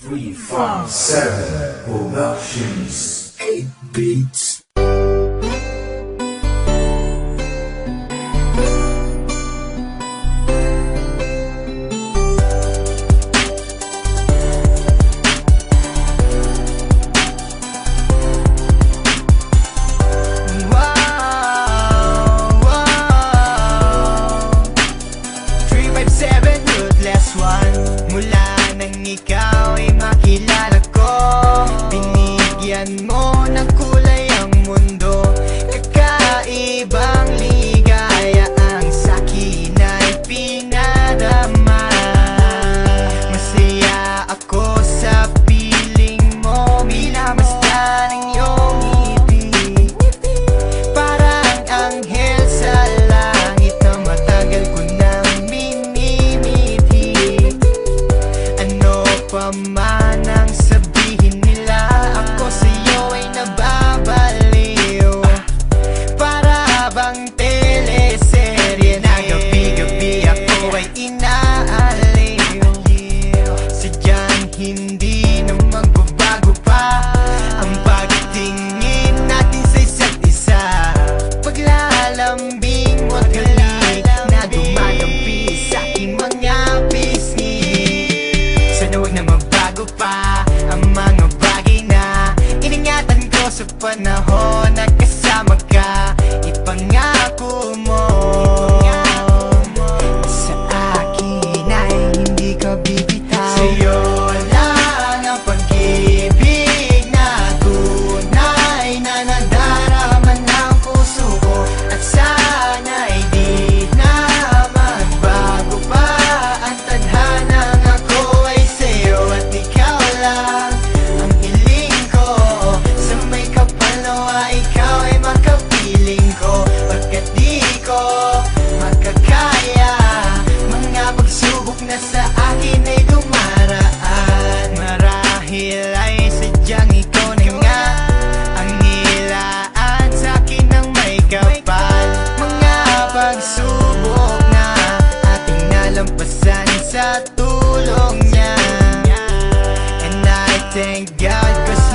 Three, five, seven productions, eight beats. now.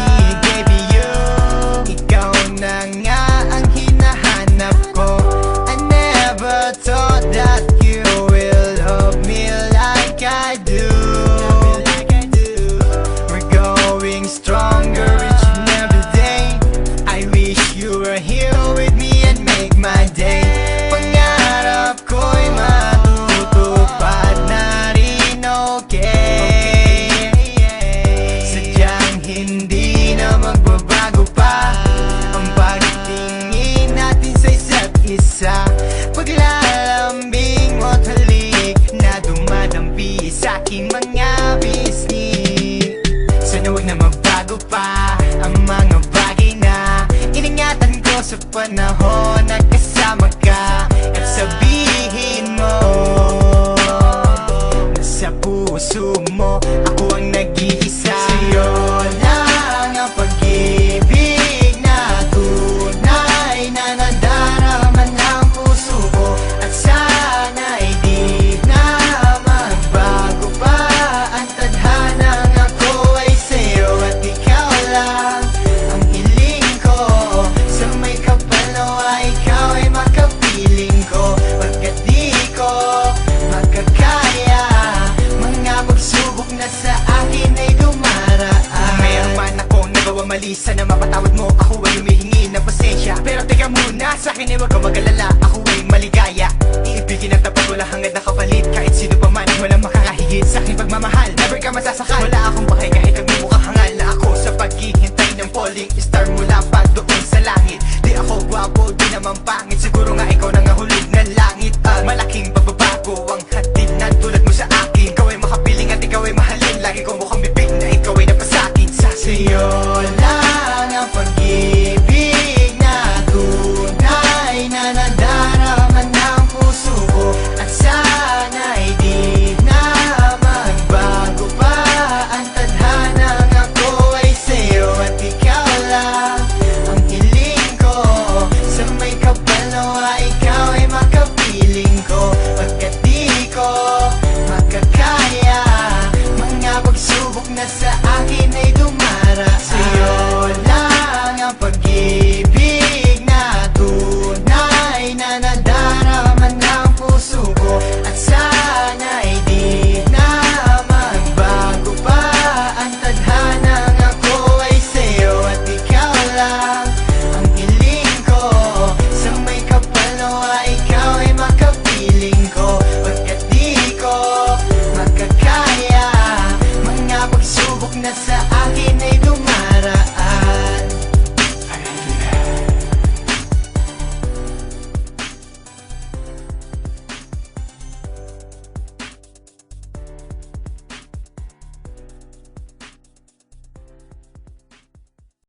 Sana mapatawad mo Ako ay humihingi na pasensya. Pero teka muna, sa akin ay wag kang magalala. Ako ay maligaya. Iibigin ang tapat, wala hangad na Kahit sino pa man, wala makakahigit Sa aking pagmamahal, never ka masasakal. Wala akong pakay kahit ang mukha hangal. Na ako Sa paghihintay ng falling star mula pa doon sa langit. Di ako guwapo, di naman pangit. Siguro nga ikaw na